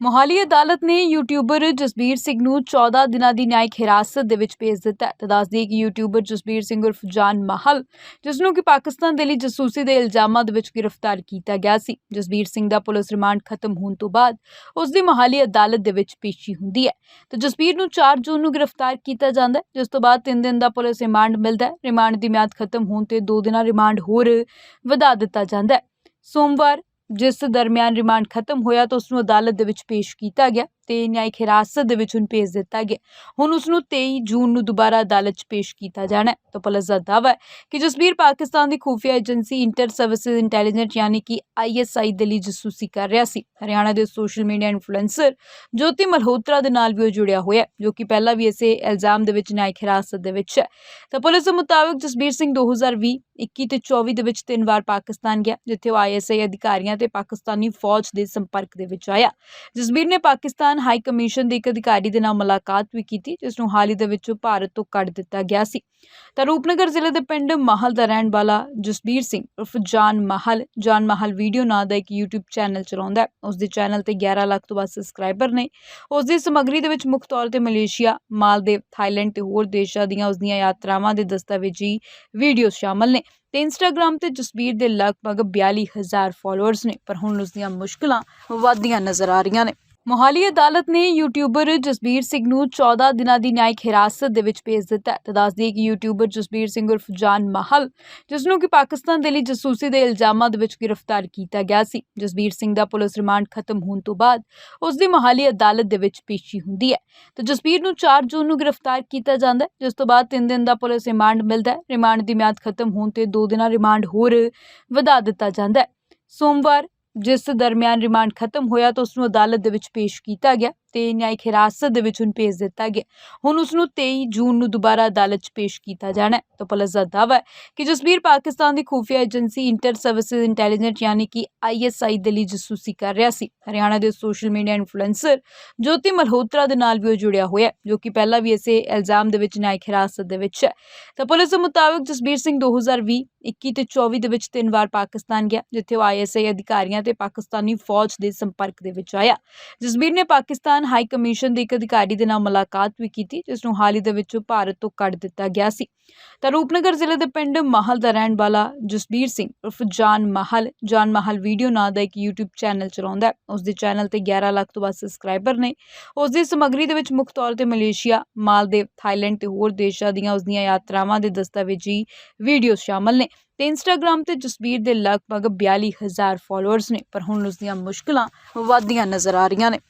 ਮੋਹਾਲੀ ਅਦਾਲਤ ਨੇ ਯੂਟਿਊਬਰ ਜਸਬੀਰ ਸਿੰਘ ਨੂੰ 14 ਦਿਨਾਂ ਦੀ ਨਿਆਇਕ ਹਿਰਾਸਤ ਦੇ ਵਿੱਚ ਭੇਜ ਦਿੱਤਾ ਹੈ। ਤਾਂ ਦੱਸ ਕਿ ਯੂਟਿਊਬਰ ਜਸਬੀਰ ਸਿੰਘ ਉਰਫ ਜਾਨ ਮਾਹਲ ਜਿਸ ਨੂੰ ਕਿ ਪਾਕਿਸਤਾਨ ਦੇ ਲਈ ਜਸੂਸੀ ਦੇ ਇਲਜ਼ਾਮਾਂ ਦੇ ਵਿੱਚ ਗ੍ਰਿਫਤਾਰ ਕੀਤਾ ਗਿਆ ਸੀ। ਜਸਬੀਰ ਸਿੰਘ ਦਾ ਪੁਲਿਸ ਰਿਮਾਂਡ ਖਤਮ ਹੋਣ ਤੋਂ ਬਾਅਦ ਉਸ ਦੀ ਮੋਹਾਲੀ ਅਦਾਲਤ ਦੇ ਵਿੱਚ ਪੇਸ਼ੀ ਹੁੰਦੀ ਹੈ। ਤਾਂ ਜਸਬੀਰ ਨੂੰ 4 ਜੂਨ ਨੂੰ ਗ੍ਰਿਫਤਾਰ ਕੀਤਾ ਜਾਂਦਾ ਹੈ, ਜਿਸ ਤੋਂ ਬਾਅਦ 3 ਦਿਨ ਦਾ ਪੁਲਿਸ ਰਿਮਾਂਡ ਮਿਲਦਾ ਹੈ। ਰਿਮਾਂਡ ਦੀ ਮਿਆਦ ਖਤਮ ਹੋਣ ਤੇ 2 ਦਿਨਾਂ ਰਿਮਾਂਡ ਹੋਰ ਵਧਾ ਦਿੱਤਾ ਜਾਂਦਾ ਹੈ। ਸੋਮਵਾਰ ਜਿਸ ਦਰਮਿਆਨ ਰਿਮਾਂਡ ਖਤਮ ਹੋਇਆ ਤਾਂ ਉਸ ਨੂੰ ਅਦਾਲਤ ਦੇ ਵਿੱਚ ਪੇਸ਼ ਕੀਤਾ ਗਿਆ। ਤੇ ਨਿਆਇਕ ਹਿਰਾਸਤ ਦੇ ਵਿੱਚ ਹੁਣ ਭੇਜ ਦਿੱਤਾ ਗਿਆ। ਹੁਣ ਉਸ ਨੂੰ 23 ਜੂਨ ਨੂੰ ਦੁਬਾਰਾ ਅਦਾਲਤ 'ਚ ਪੇਸ਼ ਕੀਤਾ ਜਾਣਾ ਹੈ। ਤਾਂ ਪੁਲਿਸ ਦਾ ਦਾਅਵਾ ਹੈ ਕਿ ਜਸਬੀਰ ਪਾਕਿਸਤਾਨ ਦੀ ਖੂਫੀਆ ਏਜੰਸੀ ਇੰਟਰ ਸਰਵਿਸਿਜ਼ ਇੰਟੈਲੀਜੈਂਸ ਯਾਨੀ ਕਿ ਆਈਐਸਆਈ ਦੇ ਲਈ ਜਸੂਸੀ ਕਰ ਰਿਹਾ ਸੀ। ਹਰਿਆਣਾ ਦੇ social media influencer Jyoti Malhotra ਦੇ ਨਾਲ ਵੀ ਉਹ ਜੁੜਿਆ ਹੋਇਆ ਜੋ ਕਿ ਪਹਿਲਾਂ ਵੀ ਇਸੇ ਇਲਜ਼ਾਮ ਦੇ ਵਿੱਚ ਨਿਆਇਕ ਹਿਰਾਸਤ ਦੇ ਵਿੱਚ ਹੈ। ਤਾਂ ਪੁਲਿਸ ਦੇ ਮੁਤਾਬਕ ਜਸਬੀਰ ਸਿੰਘ 2020 21 ਤੇ 24 ਦੇ ਵਿੱਚ ਤਿੰਨ ਵਾਰ ਪਾਕਿਸਤਾਨ ਗਿਆ, ਜਿੱਥੇ ਉਹ ਆਈਐਸਆਈ ਅਧਿਕਾਰੀਆਂ ਤੇ ਪਾਕਿਸਤਾਨੀ ਫੌਜ ਦੇ ਸੰਪਰਕ ਦੇ ਵਿੱਚ ਆਇਆ। ਜਸਬੀਰ ਨੇ ਪਾਕਿਸਤਾਨ ਹਾਈ ਕਮਿਸ਼ਨ ਦੇ ਇੱਕ ਅਧਿਕਾਰੀ ਦੇ ਨਾਲ ਮੁਲਾਕਾਤ ਵੀ ਕੀਤੀ, ਜਿਸ ਨੂੰ ਹਾਲ ਹੀ ਦੇ ਵਿੱਚ ਭਾਰਤ ਤੋਂ ਕੱਢ ਦਿੱਤਾ ਗਿਆ ਸੀ। ਤਾਂ ਰੂਪਨਗਰ ਜ਼ਿਲ੍ਹੇ ਦੇ ਪਿੰਡ ਮਾਹਲ ਦਾ ਰਹਿਣ ਵਾਲਾ ਜਸਬੀਰ ਸਿੰਘ ਉਰਫ ਜਾਨ ਮਾਹਲ ਜਾਨ ਮਾਹਲ ਵੀਡੀਓ ਨਾਂ ਦਾ ਇੱਕ YouTube ਚੈਨਲ ਚਲਾਉਂਦਾ ਹੈ। ਉਸ ਦੇ ਚੈਨਲ ਤੇ 11 ਲੱਖ ਤੋਂ ਵੱਧ ਸਬਸਕ੍ਰਾਈਬਰ ਨੇ। ਉਸ ਦੀ ਸਮੱਗਰੀ ਦੇ ਵਿੱਚ ਮੁੱਖ ਤੌਰ ਤੇ ਮਲੇਸ਼ੀਆ ਮਾਲਦੀਵ ਥਾਈਲੈਂਡ ਤੇ ਹੋਰ ਦੇਸ਼ਾਂ ਦੀਆਂ ਉਸ ਦੀਆਂ ਯਾਤਰਾਵਾਂ ਦੇ ਦਸਤਾਵੇਜ਼ੀ ਵੀਡੀਓ ਸ਼ਾਮਲ ਨੇ। ਤੇ ਇੰਸਟਾਗ੍ਰam ਤੇ ਜਸਬੀਰ ਦੇ ਲਗਭਗ 42000 ਫਾਲੋਅਰਸ ਨੇ, ਪਰ ਹੁਣ ਉਸ ਦੀਆਂ ਮੁਸ਼ਕਲਾਂ ਵਧਦੀਆਂ ਨਜ਼ਰ ਆ ਰਹੀਆਂ ਨੇ। ਮੋਹਾਲੀ ਅਦਾਲਤ ਨੇ ਯੂਟਿਊਬਰ ਜਸਬੀਰ ਸਿੰਘ ਨੂੰ 14 ਦਿਨਾਂ ਦੀ ਨਿਆਇਕ ਹਿਰਾਸਤ ਦੇ ਵਿੱਚ ਭੇਜ ਦਿੱਤਾ ਹੈ। ਤਾਂ ਦੱਸ ਕਿ ਯੂਟਿਊਬਰ ਜਸਬੀਰ ਸਿੰਘ ਉਰਫ ਜਾਨ ਮਾਹਲ ਜਿਸ ਨੂੰ ਕਿ ਪਾਕਿਸਤਾਨ ਦੇ ਲਈ ਜਸੂਸੀ ਦੇ ਇਲਜ਼ਾਮਾਂ ਦੇ ਵਿੱਚ ਗ੍ਰਿਫਤਾਰ ਕੀਤਾ ਗਿਆ ਸੀ। ਜਸਬੀਰ ਸਿੰਘ ਦਾ ਪੁਲਿਸ ਰਿਮਾਂਡ ਖਤਮ ਹੋਣ ਤੋਂ ਬਾਅਦ ਉਸ ਦੀ ਮੋਹਾਲੀ ਅਦਾਲਤ ਦੇ ਵਿੱਚ ਪੇਸ਼ੀ ਹੁੰਦੀ ਹੈ। ਤਾਂ ਜਸਬੀਰ ਨੂੰ 4 ਜੂਨ ਨੂੰ ਗ੍ਰਿਫਤਾਰ ਕੀਤਾ ਜਾਂਦਾ ਹੈ, ਜਿਸ ਤੋਂ ਬਾਅਦ 3 ਦਿਨ ਦਾ ਪੁਲਿਸ ਰਿਮਾਂਡ ਮਿਲਦਾ ਹੈ। ਰਿਮਾਂਡ ਦੀ ਮਿਆਦ ਖਤਮ ਹੋਣ ਤੇ 2 ਦਿਨਾਂ ਰਿਮਾਂਡ ਹੋਰ ਵਧਾ ਦਿੱਤਾ ਜਾਂਦਾ ਹੈ। ਸੋਮਵਾਰ ਜਿਸ ਦਰਮਿਆਨ ਰਿਮਾਂਡ ਖਤਮ ਹੋਇਆ ਤਾਂ ਉਸ ਨੂੰ ਅਦਾਲਤ ਦੇ ਵਿੱਚ ਪੇਸ਼ ਕੀਤਾ ਗਿਆ। ਤੇ ਨਿਆਇਕ ਹਿਰਾਸਤ ਦੇ ਵਿੱਚ ਹੁਣ ਭੇਜ ਦਿੱਤਾ ਗਿਆ। ਹੁਣ ਉਸ ਨੂੰ 23 ਜੂਨ ਨੂੰ ਦੁਬਾਰਾ ਅਦਾਲਤ 'ਚ ਪੇਸ਼ ਕੀਤਾ ਜਾਣਾ ਹੈ। ਤਾਂ ਪੁਲਿਸ ਦਾ ਦਾਅਵਾ ਹੈ ਕਿ ਜਸਬੀਰ ਪਾਕਿਸਤਾਨ ਦੀ ਖੂਫੀਆ ਏਜੰਸੀ ਇੰਟਰ ਸਰਵਿਸਿਜ਼ ਇੰਟੈਲੀਜੈਂਟ ਯਾਨੀ ਕਿ ਆਈਐਸਆਈ ਦੇ ਲਈ ਜਸੂਸੀ ਕਰ ਰਿਹਾ ਸੀ। ਹਰਿਆਣਾ ਦੇ social media influencer Jyoti Malhotra ਦੇ ਨਾਲ ਵੀ ਉਹ ਜੁੜਿਆ ਹੋਇਆ ਜੋ ਕਿ ਪਹਿਲਾਂ ਵੀ ਇਸੇ ਇਲਜ਼ਾਮ ਦੇ ਵਿੱਚ ਨਿਆਇਕ ਹਿਰਾਸਤ ਦੇ ਵਿੱਚ ਹੈ। ਤਾਂ ਪੁਲਿਸ ਦੇ ਮੁਤਾਬਕ ਜਸਬੀਰ ਸਿੰਘ 2020 21 ਤੇ 24 ਦੇ ਵਿੱਚ ਤਿੰਨ ਵਾਰ ਪਾਕਿਸਤਾਨ ਗਿਆ, ਜਿੱਥੇ ਉਹ ਆਈਐਸਆਈ ਅਧਿਕਾਰੀਆਂ ਤੇ ਪਾਕਿਸਤਾਨੀ ਫੌਜ ਦੇ ਸੰਪਰਕ ਦੇ ਵਿੱਚ ਆਇਆ। ਜਸਬੀਰ ਨੇ ਪਾਕਿਸਤਾਨ ਹਾਈ ਕਮਿਸ਼ਨ ਦੇ ਇੱਕ ਅਧਿਕਾਰੀ ਦੇ ਨਾਲ ਮੁਲਾਕਾਤ ਵੀ ਕੀਤੀ, ਜਿਸ ਨੂੰ ਹਾਲ ਹੀ ਦੇ ਵਿੱਚ ਭਾਰਤ ਤੋਂ ਕੱਢ ਦਿੱਤਾ ਗਿਆ ਸੀ। ਤਾਂ ਰੂਪਨਗਰ ਜ਼ਿਲ੍ਹੇ ਦੇ ਪਿੰਡ ਮਾਹਲ ਦਾ ਰਹਿਣ ਵਾਲਾ ਜਸਬੀਰ ਸਿੰਘ ਉਰਫ ਜਾਨ ਮਾਹਲ ਜਾਨ ਮਾਹਲ ਵੀਡੀਓ ਨਾਂ ਦਾ ਇੱਕ YouTube ਚੈਨਲ ਚਲਾਉਂਦਾ ਹੈ। ਉਸ ਦੇ ਚੈਨਲ ਤੇ 11 ਲੱਖ ਤੋਂ ਵੱਧ ਸਬਸਕ੍ਰਾਈਬਰ ਨੇ। ਉਸ ਦੀ ਸਮੱਗਰੀ ਦੇ ਵਿੱਚ ਮੁੱਖ ਤੌਰ ਤੇ ਮਲੇਸ਼ੀਆ, ਮਾਲਦੀਵ, ਥਾਈਲੈਂਡ ਤੇ ਹੋਰ ਦੇਸ਼ਾਂ ਦੀਆਂ ਉਸ ਦੀਆਂ ਯਾਤਰਾਵਾਂ ਦੇ ਦਸਤਾਵੇਜ਼ੀ ਵੀਡੀਓ ਸ਼ਾਮਲ ਨੇ। ਤੇ ਇੰਸਟਾਗ੍ਰam ਤੇ ਜਸਬੀਰ ਦੇ ਲਗਭਗ 42000 ਫਾਲੋਅਰਸ ਨੇ, ਪਰ ਹੁਣ ਉਸ ਦੀਆਂ ਮੁਸ਼ਕਲਾਂ ਵਧਦੀਆਂ ਨਜ਼ਰ ਆ ਰਹੀਆਂ ਨੇ।